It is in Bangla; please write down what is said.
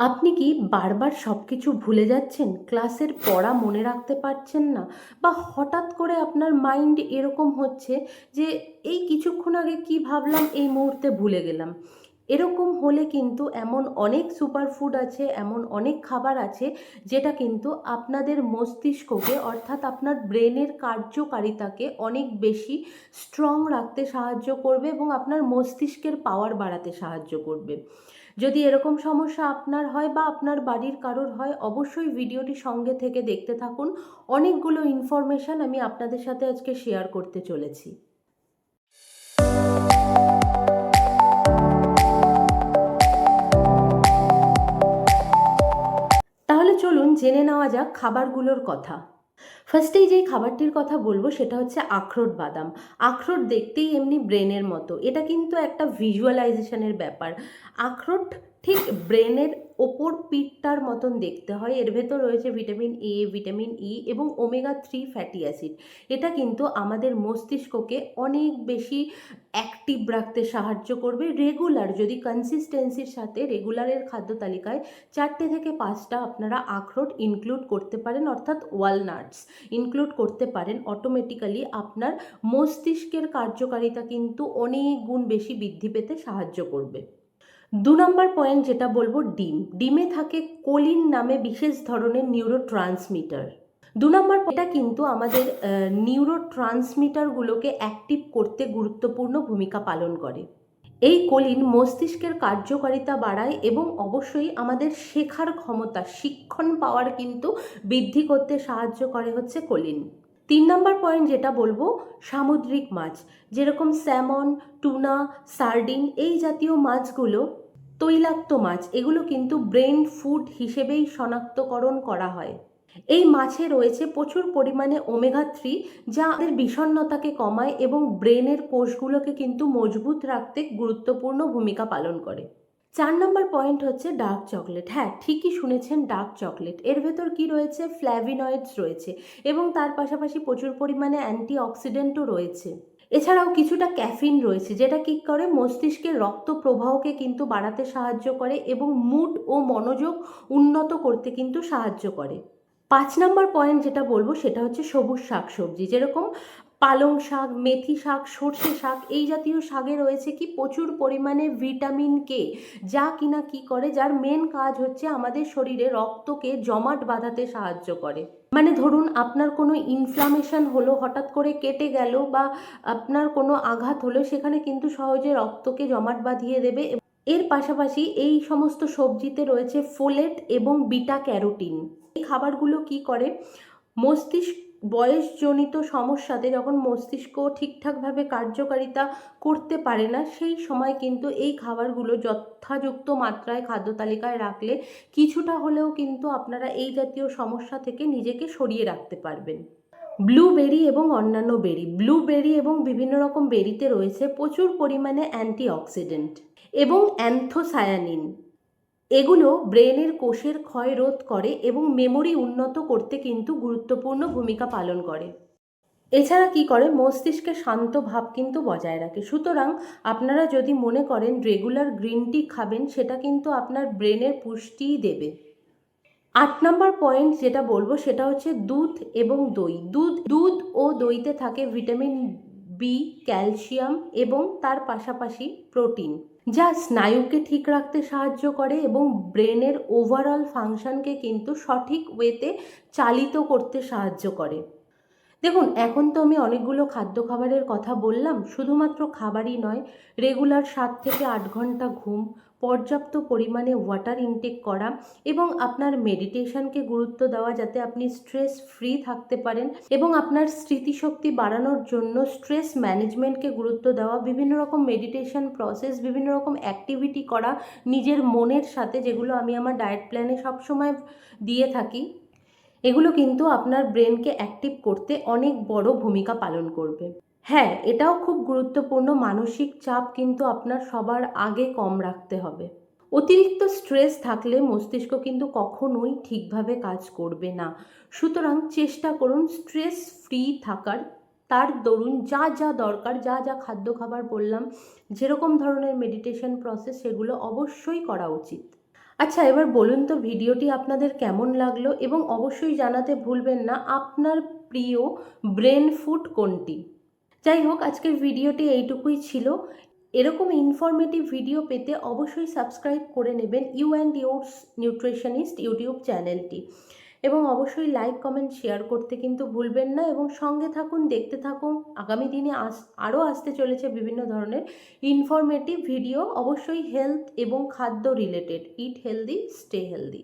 আপনি কি বারবার সব কিছু ভুলে যাচ্ছেন? ক্লাসের পড়া মনে রাখতে পারছেন না? বা হঠাৎ করে আপনার মাইন্ড এরকম হচ্ছে যে, এই কিছুক্ষণ আগে কি ভাবলাম, এই মুহূর্তে ভুলে গেলাম। এরকম হলে কিন্তু এমন অনেক সুপারফুড আছে, এমন অনেক খাবার আছে, যেটা কিন্তু আপনাদের মস্তিষ্ককে, অর্থাৎ আপনার ব্রেনের কার্যকারিতাকে অনেক বেশি স্ট্রং রাখতে সাহায্য করবে এবং আপনার মস্তিষ্কের পাওয়ার বাড়াতে সাহায্য করবে। যদি এরকম সমস্যা আপনার হয় বা আপনার বাড়ির কারোর হয়, অবশ্যই ভিডিওটি সঙ্গে থেকে দেখতে থাকুন। অনেকগুলো ইনফরমেশান আমি আপনাদের সাথে আজকে শেয়ার করতে চলেছি। তাহলে চলুন জেনে নেওয়া যাক খাবারগুলোর কথা। ফার্স্টেই যেই খাবারটির কথা বলব, সেটা হচ্ছে আখরোট বাদাম। আখরোট দেখতেই এমনি ব্রেনের মতো। এটা কিন্তু একটা ভিজুয়ালাইজেশনের ব্যাপার। আখরোট ঠিক ব্রেনের ওপর পিঠটার মতন দেখতে হয়। এর ভেতর রয়েছে ভিটামিন এ ভিটামিন ই এবং ওমেগা থ্রি ফ্যাটি অ্যাসিড এটা কিন্তু আমাদের মস্তিষ্ককে অনেক বেশি অ্যাক্টিভ রাখতে সাহায্য করবে। রেগুলার যদি কনসিস্টেন্সির সাথে রেগুলারের খাদ্য তালিকায় চারটে থেকে পাঁচটা আপনারা আখরোট ইনক্লুড করতে পারেন, অর্থাৎ ওয়ালনাটস ইনক্লুড করতে পারেন অটোমেটিক্যালি আপনার মস্তিষ্কের কার্যকারিতা কিন্তু অনেক গুণ বেশি বৃদ্ধি পেতে সাহায্য করবে। দু নম্বর পয়েন্ট যেটা বলব, ডিম। ডিমে থাকে কোলিন নামে বিশেষ ধরনের নিউরো ট্রান্সমিটার দু নম্বর এটা কিন্তু আমাদের নিউরো ট্রান্সমিটারগুলোকে অ্যাক্টিভ করতে গুরুত্বপূর্ণ ভূমিকা পালন করে। এই কোলিন মস্তিষ্কের কার্যকারিতা বাড়ায় এবং অবশ্যই আমাদের শেখার ক্ষমতা, শিক্ষণ পাওয়ার কিন্তু বৃদ্ধি করতে সাহায্য করে হচ্ছে কোলিন। তিন নম্বর পয়েন্ট যেটা বলব, সামুদ্রিক মাছ, যেরকম স্যামন টুনা সার্ডিন এই জাতীয় মাছগুলো তৈলাক্ত মাছ, এগুলো কিন্তু ব্রেন ফুড হিসেবেই শনাক্তকরণ করা হয়। এই মাছে রয়েছে প্রচুর পরিমাণে ওমেগা থ্রি যা আমাদের বিষণ্ণতাকে কমায় এবং ব্রেনের কোষগুলোকে কিন্তু মজবুত রাখতে গুরুত্বপূর্ণ ভূমিকা পালন করে। চার নম্বর পয়েন্ট হচ্ছে ডার্ক চকলেট হ্যাঁ ঠিকই শুনেছেন ডার্ক চকলেট এর ভেতর কি রয়েছে? ফ্ল্যাভিনয়েডস রয়েছে এবং তার পাশাপাশি প্রচুর পরিমাণে অ্যান্টি অক্সিডেন্টও রয়েছে। এছাড়াও কিছুটা ক্যাফিন রয়েছে, যেটা কী করে? মস্তিষ্কের রক্ত প্রবাহকে কিন্তু বাড়াতে সাহায্য করে এবং মুড ও মনোযোগ উন্নত করতে কিন্তু সাহায্য করে। পাঁচ নম্বর পয়েন্ট যেটা বলব, সেটা হচ্ছে সবুজ শাক সবজি যেরকম পালং শাক, মেথি শাক, সর্ষে শাক এই জাতীয় শাকে রয়েছে কি প্রচুর পরিমাণে ভিটামিন কে, যা কিনা কি করে, যার মেন কাজ হচ্ছে আমাদের শরীরে রক্তকে জমাট বাঁধাতে সাহায্য করে। মানে ধরুন আপনার কোনো ইনফ্লামেশন হলো, হঠাৎ করে কেটে গেল বা আপনার কোনো আঘাত হলো, সেখানে কিন্তু সহজে রক্তকে জমাট বাঁধিয়ে দেবে এর পাশাপাশি এই সমস্ত সবজিতে রয়েছে ফোলেট এবং বিটা ক্যারোটিন এই খাবারগুলো কি করে? মস্তিষ্ক বয়সজনিত সমস্যাতে যখন মস্তিষ্ক ঠিকঠাকভাবে কার্যকারিতা করতে পারে না, সেই সময় কিন্তু এই খাবারগুলো যথাযুক্ত মাত্রায় খাদ্য তালিকায় রাখলে কিছুটা হলেও কিন্তু আপনারা এই জাতীয় সমস্যা থেকে নিজেকে সরিয়ে রাখতে পারবেন। ব্লুবেরি এবং অন্যান্য বেরি, ব্লুবেরি এবং বিভিন্ন রকম বেরিতে রয়েছে প্রচুর পরিমাণে অ্যান্টি অক্সিডেন্ট এবং অ্যান্থোসায়ানিন। এগুলো ব্রেনের কোষের ক্ষয় রোধ করে এবং মেমোরি উন্নত করতে কিন্তু গুরুত্বপূর্ণ ভূমিকা পালন করে। এছাড়া কি করে? মস্তিষ্কে শান্ত ভাব কিন্তু বজায় রাখে। সুতরাং আপনারা যদি মনে করেন রেগুলার গ্রিন টি খাবেন, সেটা কিন্তু আপনার ব্রেনের পুষ্টিই দেবে। আট নম্বর পয়েন্ট যেটা বলব, সেটা হচ্ছে দুধ এবং দই। দুধ দুধ ও দইতে থাকে ভিটামিন বি, ক্যালসিয়াম এবং তার পাশাপাশি প্রোটিন। যা স্নায়ুকে ঠিক রাখতে সাহায্য করে এবং ব্রেনের ওভারঅল ফাংশনকে কিন্তু সঠিক ওয়েতে চালিত করতে সাহায্য করে। দেখুন, এখন তো আমি অনেকগুলো খাদ্য খাবারের কথা বললাম, শুধুমাত্র খাবারই নয়, রেগুলার সাত থেকে আট ঘণ্টা ঘুম পর্যাপ্ত পরিমাণে ওয়াটার ইনটেক করা এবং আপনার মেডিটেশনকে গুরুত্ব দেওয়া যাতে আপনি স্ট্রেস ফ্রি থাকতে পারেন এবং আপনার স্মৃতিশক্তি বাড়ানোর জন্য স্ট্রেস ম্যানেজমেন্টকে গুরুত্ব দেওয়া, বিভিন্ন রকম মেডিটেশন প্রসেস বিভিন্ন রকম অ্যাক্টিভিটি করা নিজের মনের সাথে যেগুলো আমি আমার ডায়েট প্ল্যানে সবসময় দিয়ে থাকি, এগুলো কিন্তু আপনার ব্রেনকে অ্যাক্টিভ করতে অনেক বড় ভূমিকা পালন করবে। হ্যাঁ এটাও খুব গুরুত্বপূর্ণ। মানসিক চাপ কিন্তু আপনার সবার আগে কম রাখতে হবে। অতিরিক্ত স্ট্রেস থাকলে মস্তিষ্ক কিন্তু কখনোই ঠিকভাবে কাজ করবে না। সুতরাং চেষ্টা করুন স্ট্রেস ফ্রি থাকার। তার দরুন যা যা দরকার, যা যা খাদ্য খাবার বললাম, যেরকম ধরনের মেডিটেশন প্রসেস সেগুলো অবশ্যই করা উচিত। আচ্ছা এবার বলুন তো ভিডিওটি আপনাদের কেমন লাগল এবং অবশ্যই জানাতে ভুলবেন না, আপনার প্রিয় ব্রেন ফুড কোনটি? যাই হোক আজকের ভিডিওটি এইটুকুই ছিল। এরকম ইনফরমেটিভ ভিডিও পেতে অবশ্যই সাবস্ক্রাইব করে নেবেন you and yours nutritionist YouTube চ্যানেলটি এবং অবশ্যই লাইক কমেন্ট শেয়ার করতে কিন্তু ভুলবেন না এবং সঙ্গে থাকুন, দেখতে থাকুন। আগামী দিনে আস, আরও আসতে চলেছে বিভিন্ন ধরনের ইনফরমেটিভ ভিডিও অবশ্যই হেলথ এবং খাদ্য related eat healthy stay healthy